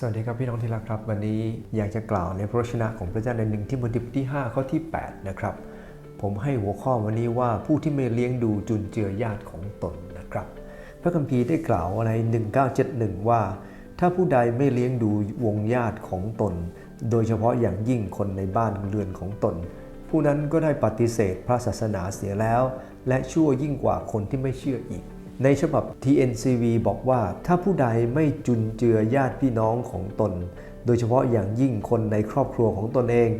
สวัสดีครับพี่น้องที่รักครับ วันนี้อยากจะกล่าวในพระวจนะของพระเจ้าในหนึ่งที่บทที่5ข้อที่ 8 นะครับ ผมให้หัวข้อวันนี้ว่าผู้ที่ไม่เลี้ยงดูจุนเจือญาติของตนนะครับ พระคัมภีร์ได้กล่าวใน 1971 ว่า ถ้าผู้ใดไม่เลี้ยงดูวงญาติของตน โดยเฉพาะอย่างยิ่งคนในบ้านเรือนของตน ผู้นั้นก็ได้ปฏิเสธพระศาสนาเสียแล้ว และชั่วยิ่งกว่าคนที่ไม่เชื่ออีก ในฉบับ TNCV บอกว่าถ้าผู้ใดไม่จุนเจือญาติพี่น้องของตน โดยเฉพาะอย่างยิ่งคนในครอบครัวของตนเอง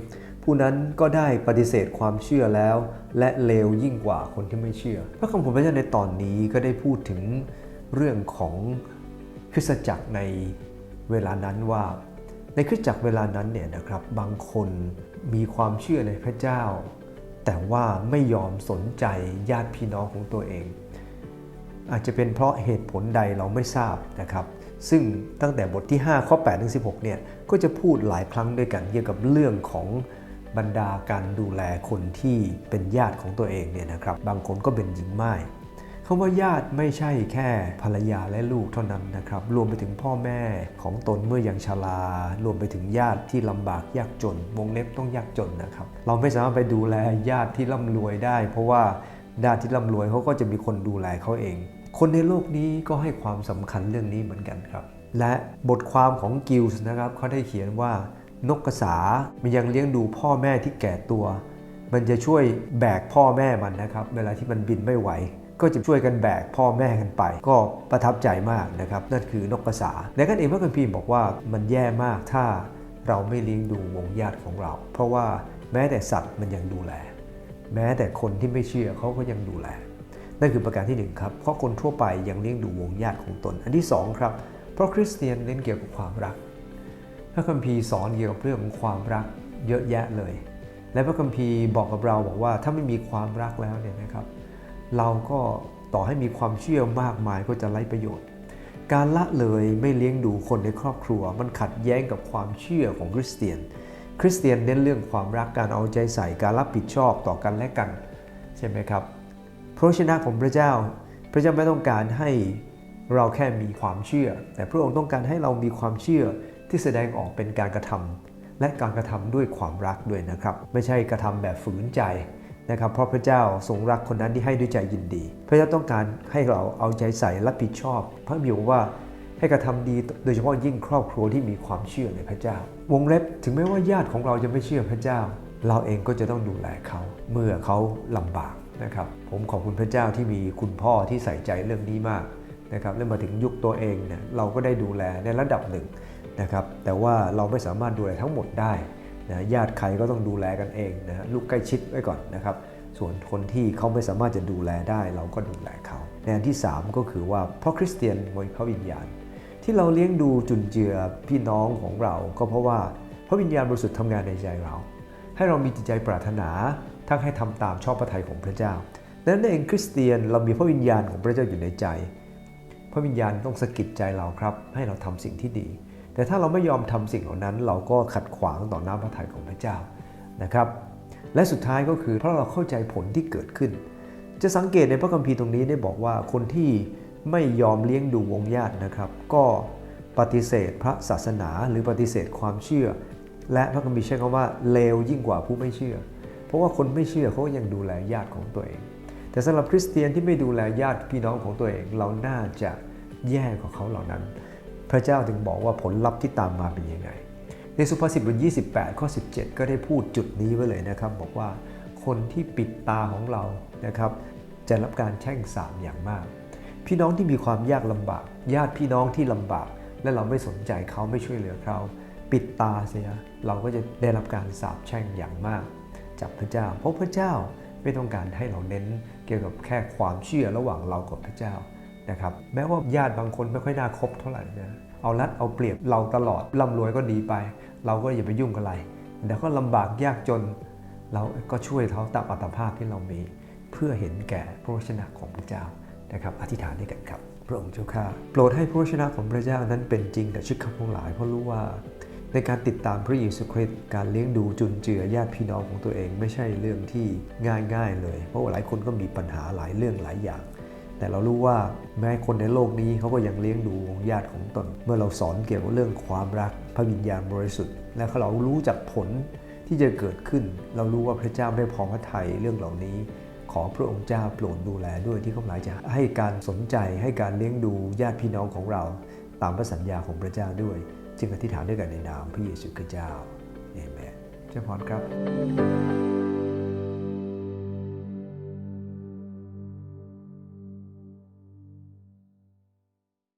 ผู้นั้นก็ได้ปฏิเสธความเชื่อแล้ว และเลวยิ่งกว่าคนที่ไม่เชื่อ พระคำของพระเจ้าในตอนนี้ก็ได้พูดถึงเรื่องของคริสตจักรในเวลานั้นว่า ในคริสตจักรเวลานั้นเนี่ยนะครับบางคนมีความเชื่อในพระเจ้า แต่ว่าไม่ยอมสนใจญาติพี่น้องของตัวเอง อาจจะเป็นเพราะเหตุผลใดเราไม่ทราบนะครับ ซึ่งตั้งแต่บทที่ 5 ข้อ8ถึง16 เนี่ย ก็จะพูดหลายครั้งด้วยกันเกี่ยวกับเรื่องของบรรดาการดูแลคนที่เป็นญาติของตัวเองเนี่ยนะครับ บางคนก็เป็นหญิงไม่ายคำว่าญาติไม่ใช่แค่ภรรยาและลูกเท่านั้นนะครับ รวมไปถึงพ่อแม่ของตนเมื่อยังชรารวมไปถึงญาติที่ลำบากยากจน วงเล็บต้องยากจนนะครับ เราไม่สามารถไปดูแลญาติที่ร่ำรวยได้ เพราะว่าญาติที่ร่ำรวยเขาก็จะมีคนดูแลเขาเอง คนในโลกนี้ก็ให้ความสำคัญเรื่องนี้เหมือนกันครับ และบทความของกิลส์นะครับเขาได้เขียนว่านกกระสา มันยังเลี้ยงดูพ่อแม่ที่แก่ตัว มันจะช่วยแบกพ่อแม่มันนะครับ เวลาที่มันบินไม่ไหว ก็จะช่วยกันแบกพ่อแม่กันไป ก็ประทับใจมากนะครับ นั่นคือนกกระสาและกันเองพระคัมภีร์บอกว่ามันแย่มากถ้าเราไม่เลี้ยงดูวงญาติของเรา เพราะว่าแม้แต่สัตว์มันยังดูแล แม้แต่คนที่ไม่เชื่อเขาก็ยังดูแล นั่นคือประการที่1ครับเพราะคนทั่วไปยังเลี้ยงดูวงญาติของตน อันที่ 2 ครับ เพราะคริสเตียนเน้นเกี่ยวกับความรัก พระคัมภีร์สอนเกี่ยวกับเรื่องของความรักเยอะแยะเลย และพระคัมภีร์บอกกับเราบอกว่าถ้าไม่มีความรักแล้วเนี่ยนะครับ เราก็ต่อให้มีความเชื่อมากมายก็จะไร้ประโยชน์ การละเลยไม่เลี้ยงดูคนในครอบครัว มันขัดแย้งกับความเชื่อของคริสเตียน คริสเตียนเน้นเรื่องความรักการเอาใจใส่การรับผิดชอบต่อกันและกัน ใช่ไหมครับ พระชนะของพระเจ้า พระเจ้าไม่ต้องการให้เราแค่มีความเชื่อ แต่พระองค์ต้องการให้เรามีความเชื่อที่แสดงออกเป็นการกระทำและการกระทำด้วยความรักด้วยนะครับ ไม่ใช่กระทำแบบฝืนใจนะครับ เพราะพระเจ้าทรงรักคนนั้นที่ให้ด้วยใจยินดี พระเจ้าต้องการให้เราเอาใจใส่รับผิดชอบ พระบิดาว่าให้กระทำดีโดยเฉพาะยิ่งครอบครัวที่มีความเชื่อในพระเจ้า วงเล็บถึงแม้ว่าญาติของเราจะไม่เชื่อพระเจ้า เราเองก็จะต้องดูแลเขา เมื่อเขาลำบาก นะครับผมขอบคุณพระเจ้าที่มีคุณพ่อที่ใส่ใจเรื่องนี้มากนะครับแล้วมาถึงยุคตัวเองเนี่ยเราก็ได้ดูแลในระดับหนึ่งนะครับแต่ว่าเราไม่สามารถดูแลทั้งหมดได้นะญาติใครก็ต้องดูแลกันเองนะลูกใกล้ชิดไว้ก่อนนะครับส่วนคนที่เขาไม่สามารถจะดูแลได้ เราก็ดูแลเขาในอันที่ 3 ก็คือว่าเพราะคริสเตียนมีพระวิญญาณ ที่เราเลี้ยงดูจุนเจือพี่น้องของเรา ก็เพราะว่าพระวิญญาณบริสุทธิ์ทำงานในใจเรา ให้เรามีจิตใจปรารถนา ทั้งให้ทำตามชอบพระทัยของพระเจ้าดังนั้นเองคริสเตียนเรามีพระวิญญาณของพระเจ้าอยู่ในใจ พระวิญญาณต้องสะกิดใจเราครับ ให้เราทำสิ่งที่ดี แต่ถ้าเราไม่ยอมทำสิ่งเหล่านั้น เราก็ขัดขวางต่อน้ำพระทัยของพระเจ้านะครับและสุดท้ายก็คือเพราะเราเข้าใจผลที่เกิดขึ้น จะสังเกตในพระคัมภีร์ตรงนี้ได้บอกว่าคนที่ไม่ยอมเลี้ยงดูวงญาตินะครับ ก็ปฏิเสธพระศาสนาหรือปฏิเสธความเชื่อ และพระคัมภีร์ใช้คำว่าเลวยิ่งกว่าผู้ไม่เชื่อ เพราะว่าคนไม่เชื่อเขายังดูแลญาติของตัวเอง แต่สำหรับคริสเตียนที่ไม่ดูแลญาติพี่น้องของตัวเอง เราน่าจะแย่กว่าเขาเหล่านั้น พระเจ้าถึงบอกว่าผลลัพธ์ที่ตามมาเป็นยังไง ในสุภาษิตบท28 ข้อ 17 ก็ได้พูดจุดนี้ไว้เลยนะครับ บอกว่าคนที่ปิดตาของเรานะครับจะรับการแช่งสาปอย่างมาก พี่น้องที่มีความยากลำบาก ญาติพี่น้องที่ลำบาก และเราไม่สนใจเขาไม่ช่วยเหลือเขา ปิดตาเสียเราก็จะได้รับการสาปแช่งอย่างมาก จากพระเจ้า เพราะพระเจ้าไม่ต้องการให้เราเน้นเกี่ยวกับแค่ความเชื่อระหว่างเรากับพระเจ้านะครับแม้ว่าญาติบางคนไม่ค่อยน่าคบเท่าไหร่นะเอารัดเอาเปรียบเราตลอดร่ำรวยก็ดีไป เราก็อย่าไปยุ่งกับอะไรเดี๋ยวก็ลำบากยากจน เราก็ช่วยเขาตามอัตภาพที่เรามี เพื่อเห็นแก่พระวจนะของพระเจ้านะครับอธิษฐานด้วยกันครับ พระองค์เจ้าข้าโปรดให้พระวจนะของพระเจ้านั้นเป็นจริงกับชีวิตของพวกหลายเพราะรู้ว่า ในการติดตามพระเยซูคริสต์การเลี้ยงดูจุนเจือญาติพี่น้องของตัวเองไม่ใช่เรื่องที่ง่ายๆเลย เพราะว่าหลายคนก็มีปัญหาหลายเรื่องหลายอย่าง แต่เรารู้ว่าแม้คนในโลกนี้เขาก็ยังเลี้ยงดูญาติของตน เมื่อเราสอนเกี่ยวกับเรื่องความรักพระวิญญาณบริสุทธิ์ และเรารู้จักผลที่จะเกิดขึ้น เรารู้ว่าพระเจ้าไม่พอพระทัยเรื่องเหล่านี้ขอพระองค์เจ้าโปรดดูแลด้วยที่เขาหมายจะให้การสนใจให้การเลี้ยงดูญาติพี่น้องของเรา ตามพระสัญญาของพระเจ้าด้วย จึงอธิษฐานด้วยกันในนามพระเยซูคริสต์เจ้าเอเมนเจ้าพรครับ